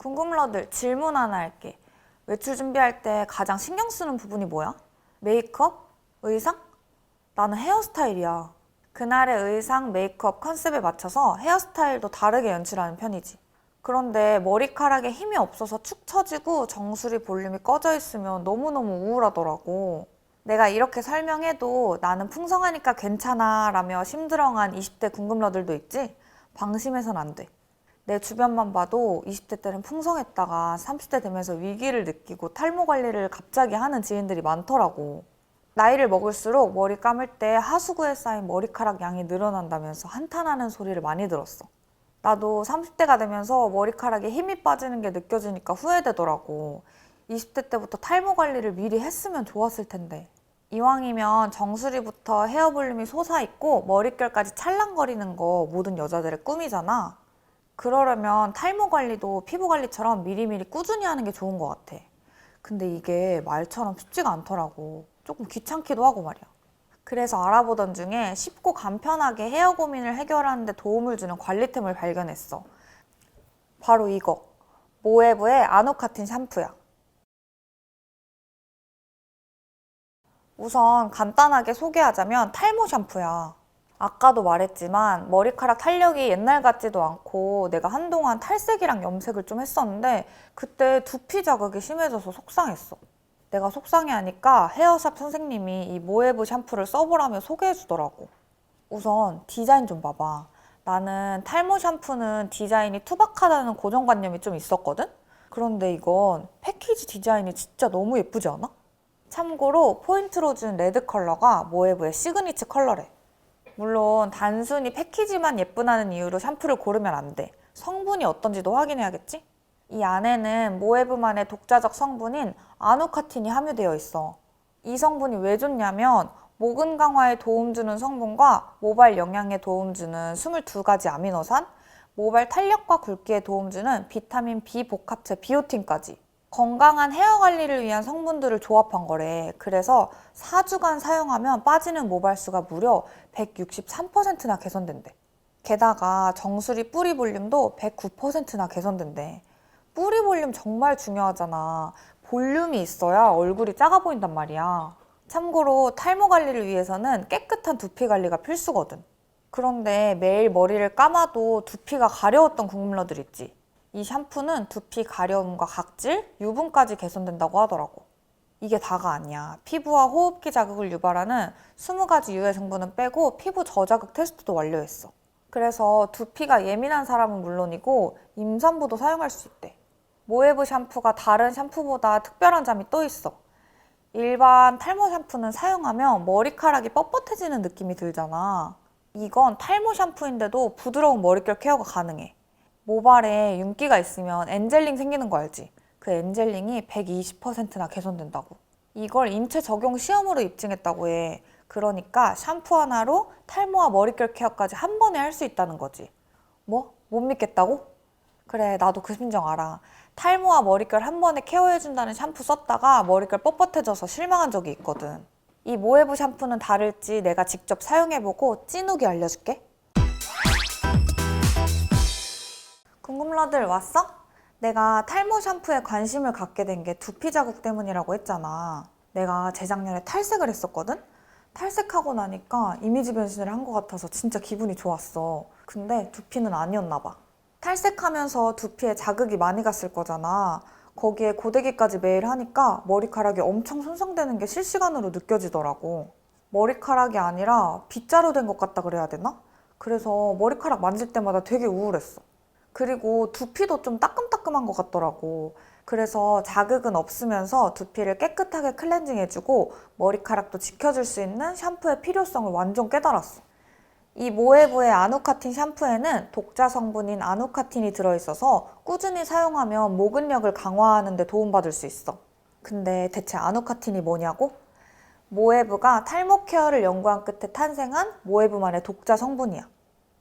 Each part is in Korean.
궁금러들 질문 하나 할게. 외출 준비할 때 가장 신경 쓰는 부분이 뭐야? 메이크업? 의상? 나는 헤어스타일이야. 그날의 의상, 메이크업 컨셉에 맞춰서 헤어스타일도 다르게 연출하는 편이지. 그런데 머리카락에 힘이 없어서 축 처지고 정수리 볼륨이 꺼져 있으면 너무너무 우울하더라고. 내가 이렇게 설명해도 나는 풍성하니까 괜찮아 라며 심드렁한 20대 궁금러들도 있지? 방심해선 안 돼. 내 주변만 봐도 20대 때는 풍성했다가 30대 되면서 위기를 느끼고 탈모 관리를 갑자기 하는 지인들이 많더라고. 나이를 먹을수록 머리 감을 때 하수구에 쌓인 머리카락 양이 늘어난다면서 한탄하는 소리를 많이 들었어. 나도 30대가 되면서 머리카락에 힘이 빠지는 게 느껴지니까 후회되더라고. 20대 때부터 탈모 관리를 미리 했으면 좋았을 텐데. 이왕이면 정수리부터 헤어 볼륨이 솟아있고 머릿결까지 찰랑거리는 거 모든 여자들의 꿈이잖아. 그러려면 탈모 관리도 피부 관리처럼 미리미리 꾸준히 하는 게 좋은 것 같아. 근데 이게 말처럼 쉽지가 않더라고. 조금 귀찮기도 하고 말이야. 그래서 알아보던 중에 쉽고 간편하게 헤어 고민을 해결하는 데 도움을 주는 관리템을 발견했어. 바로 이거. 모에브의 아노카틴 샴푸야. 우선 간단하게 소개하자면 탈모 샴푸야. 아까도 말했지만 머리카락 탄력이 옛날 같지도 않고 내가 한동안 탈색이랑 염색을 좀 했었는데 그때 두피 자극이 심해져서 속상했어. 내가 속상해하니까 헤어샵 선생님이 이 모에브 샴푸를 써보라며 소개해주더라고. 우선 디자인 좀 봐봐. 나는 탈모 샴푸는 디자인이 투박하다는 고정관념이 좀 있었거든? 그런데 이건 패키지 디자인이 진짜 너무 예쁘지 않아? 참고로 포인트로 준 레드 컬러가 모에브의 시그니처 컬러래. 물론 단순히 패키지만 예쁘다는 이유로 샴푸를 고르면 안 돼. 성분이 어떤지도 확인해야겠지? 이 안에는 모에브만의 독자적 성분인 아누카틴이 함유되어 있어. 이 성분이 왜 좋냐면 모근 강화에 도움 주는 성분과 모발 영양에 도움 주는 22가지 아미노산, 모발 탄력과 굵기에 도움 주는 비타민 B 복합체 비오틴까지 건강한 헤어 관리를 위한 성분들을 조합한 거래. 그래서 4주간 사용하면 빠지는 모발수가 무려 163%나 개선된대. 게다가 정수리 뿌리 볼륨도 109%나 개선된대. 뿌리 볼륨 정말 중요하잖아. 볼륨이 있어야 얼굴이 작아 보인단 말이야. 참고로 탈모 관리를 위해서는 깨끗한 두피 관리가 필수거든. 그런데 매일 머리를 감아도 두피가 가려웠던 국물러들 있지. 이 샴푸는 두피 가려움과 각질, 유분까지 개선된다고 하더라고. 이게 다가 아니야. 피부와 호흡기 자극을 유발하는 20가지 유해成분은 빼고 피부 저자극 테스트도 완료했어. 그래서 두피가 예민한 사람은 물론이고 임산부도 사용할 수 있대. 모에브 샴푸가 다른 샴푸보다 특별한 점이 또 있어. 일반 탈모 샴푸는 사용하면 머리카락이 뻣뻣해지는 느낌이 들잖아. 이건 탈모 샴푸인데도 부드러운 머릿결 케어가 가능해. 모발에 윤기가 있으면 엔젤링 생기는 거 알지? 그 엔젤링이 120%나 개선된다고. 이걸 인체 적용 시험으로 입증했다고 해. 그러니까 샴푸 하나로 탈모와 머릿결 케어까지 한 번에 할 수 있다는 거지. 뭐? 못 믿겠다고? 그래, 나도 그 심정 알아. 탈모와 머릿결 한 번에 케어해준다는 샴푸 썼다가 머릿결 뻣뻣해져서 실망한 적이 있거든. 이 모에브 샴푸는 다를지 내가 직접 사용해보고 찐후기 알려줄게. 궁금러들 왔어? 내가 탈모 샴푸에 관심을 갖게 된 게 두피 자국 때문이라고 했잖아. 내가 재작년에 탈색을 했었거든? 탈색하고 나니까 이미지 변신을 한 것 같아서 진짜 기분이 좋았어. 근데 두피는 아니었나 봐. 탈색하면서 두피에 자극이 많이 갔을 거잖아. 거기에 고데기까지 매일 하니까 머리카락이 엄청 손상되는 게 실시간으로 느껴지더라고. 머리카락이 아니라 빗자루 된 것 같다 그래야 되나? 그래서 머리카락 만질 때마다 되게 우울했어. 그리고 두피도 좀 따끔따끔한 것 같더라고. 그래서 자극은 없으면서 두피를 깨끗하게 클렌징해주고 머리카락도 지켜줄 수 있는 샴푸의 필요성을 완전 깨달았어. 이 모에브의 아누카틴 샴푸에는 독자 성분인 아누카틴이 들어있어서 꾸준히 사용하면 모근력을 강화하는 데 도움받을 수 있어. 근데 대체 아누카틴이 뭐냐고? 모에브가 탈모 케어를 연구한 끝에 탄생한 모에브만의 독자 성분이야.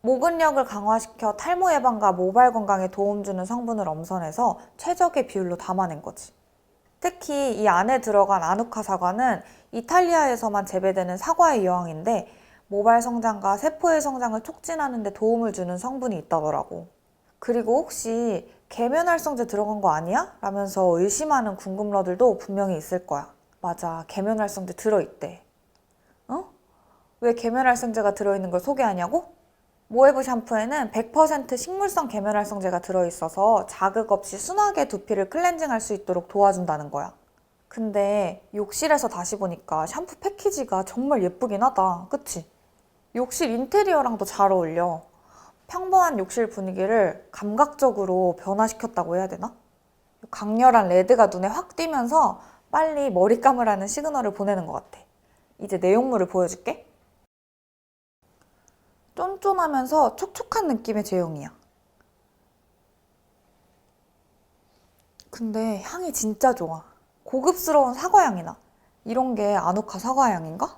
모근력을 강화시켜 탈모 예방과 모발 건강에 도움 주는 성분을 엄선해서 최적의 비율로 담아낸 거지. 특히 이 안에 들어간 아누카 사과는 이탈리아에서만 재배되는 사과의 여왕인데 모발 성장과 세포의 성장을 촉진하는 데 도움을 주는 성분이 있다더라고. 그리고 혹시 계면활성제 들어간 거 아니야? 라면서 의심하는 궁금러들도 분명히 있을 거야. 맞아, 계면활성제 들어있대. 어? 왜 계면활성제가 들어있는 걸 소개하냐고? 모에브 샴푸에는 100% 식물성 계면활성제가 들어있어서 자극 없이 순하게 두피를 클렌징할 수 있도록 도와준다는 거야. 근데 욕실에서 다시 보니까 샴푸 패키지가 정말 예쁘긴 하다. 그치? 욕실 인테리어랑도 잘 어울려. 평범한 욕실 분위기를 감각적으로 변화시켰다고 해야 되나? 강렬한 레드가 눈에 확 띄면서 빨리 머리 감으라는 시그널을 보내는 것 같아. 이제 내용물을 보여줄게. 쫀쫀하면서 촉촉한 느낌의 제형이야. 근데 향이 진짜 좋아. 고급스러운 사과향이 나. 이런 게 아누카 사과향인가?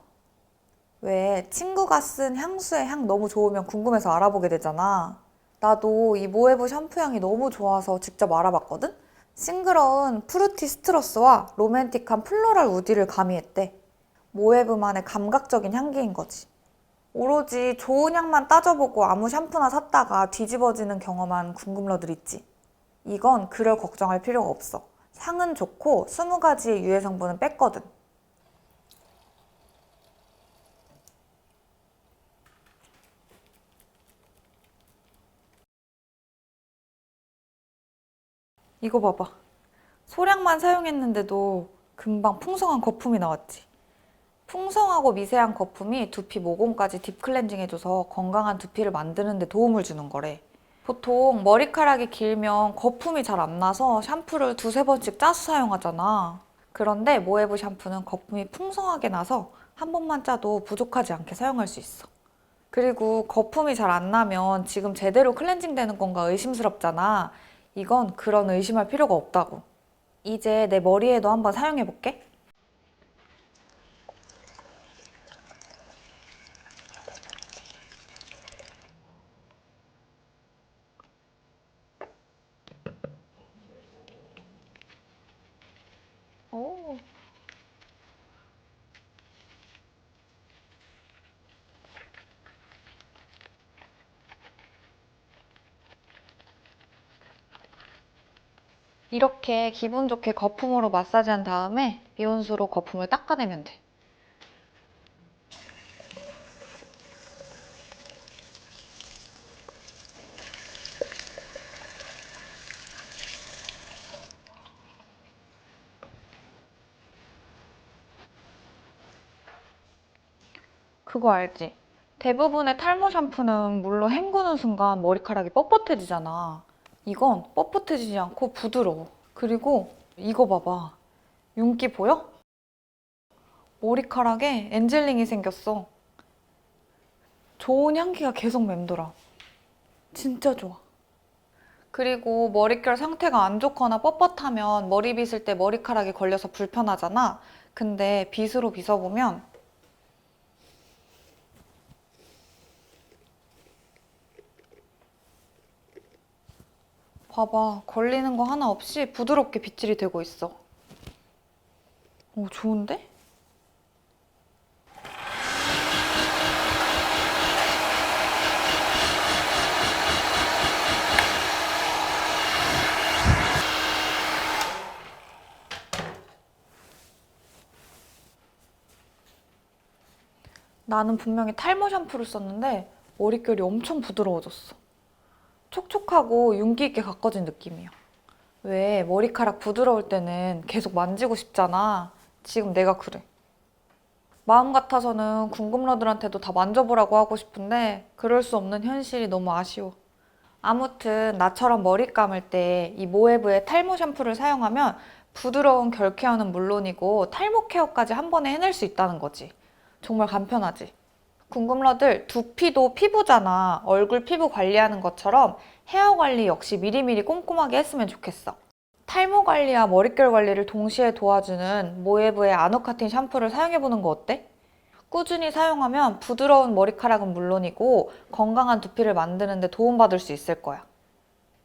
왜 친구가 쓴 향수의 향 너무 좋으면 궁금해서 알아보게 되잖아. 나도 이 모에브 샴푸 향이 너무 좋아서 직접 알아봤거든? 싱그러운 프루티 스트러스와 로맨틱한 플로럴 우디를 가미했대. 모에브만의 감각적인 향기인 거지. 오로지 좋은 향만 따져보고 아무 샴푸나 샀다가 뒤집어지는 경험한 궁금러들 있지. 이건 그럴 걱정할 필요가 없어. 향은 좋고 20가지의 유해 성분은 뺐거든. 이거 봐봐. 소량만 사용했는데도 금방 풍성한 거품이 나왔지. 풍성하고 미세한 거품이 두피 모공까지 딥클렌징 해줘서 건강한 두피를 만드는 데 도움을 주는 거래. 보통 머리카락이 길면 거품이 잘 안 나서 샴푸를 두세 번씩 짜서 사용하잖아. 그런데 모에브 샴푸는 거품이 풍성하게 나서 한 번만 짜도 부족하지 않게 사용할 수 있어. 그리고 거품이 잘 안 나면 지금 제대로 클렌징 되는 건가 의심스럽잖아. 이건 그런 의심할 필요가 없다고. 이제 내 머리에도 한번 사용해 볼게. 오. 이렇게 기분 좋게 거품으로 마사지한 다음에 미온수로 거품을 닦아내면 돼. 그거 알지? 대부분의 탈모 샴푸는 물론 헹구는 순간 머리카락이 뻣뻣해지잖아. 이건 뻣뻣해지지 않고 부드러워. 그리고 이거 봐봐. 윤기 보여? 머리카락에 엔젤링이 생겼어. 좋은 향기가 계속 맴돌아. 진짜 좋아. 그리고 머릿결 상태가 안 좋거나 뻣뻣하면 머리 빗을 때 머리카락이 걸려서 불편하잖아. 근데 빗으로 빗어보면 봐봐. 걸리는 거 하나 없이 부드럽게 빗질이 되고 있어. 오, 좋은데? 나는 분명히 탈모 샴푸를 썼는데 머릿결이 엄청 부드러워졌어. 촉촉하고 윤기 있게 가꿔진 느낌이야. 왜 머리카락 부드러울 때는 계속 만지고 싶잖아. 지금 내가 그래. 마음 같아서는 궁금러들한테도 다 만져보라고 하고 싶은데 그럴 수 없는 현실이 너무 아쉬워. 아무튼 나처럼 머리 감을 때 이 모에브의 탈모 샴푸를 사용하면 부드러운 결 케어는 물론이고 탈모 케어까지 한 번에 해낼 수 있다는 거지. 정말 간편하지. 궁금러들 두피도 피부잖아. 얼굴 피부 관리하는 것처럼 헤어 관리 역시 미리미리 꼼꼼하게 했으면 좋겠어. 탈모 관리와 머릿결 관리를 동시에 도와주는 모에브의 아노카틴 샴푸를 사용해보는 거 어때? 꾸준히 사용하면 부드러운 머리카락은 물론이고 건강한 두피를 만드는 데 도움받을 수 있을 거야.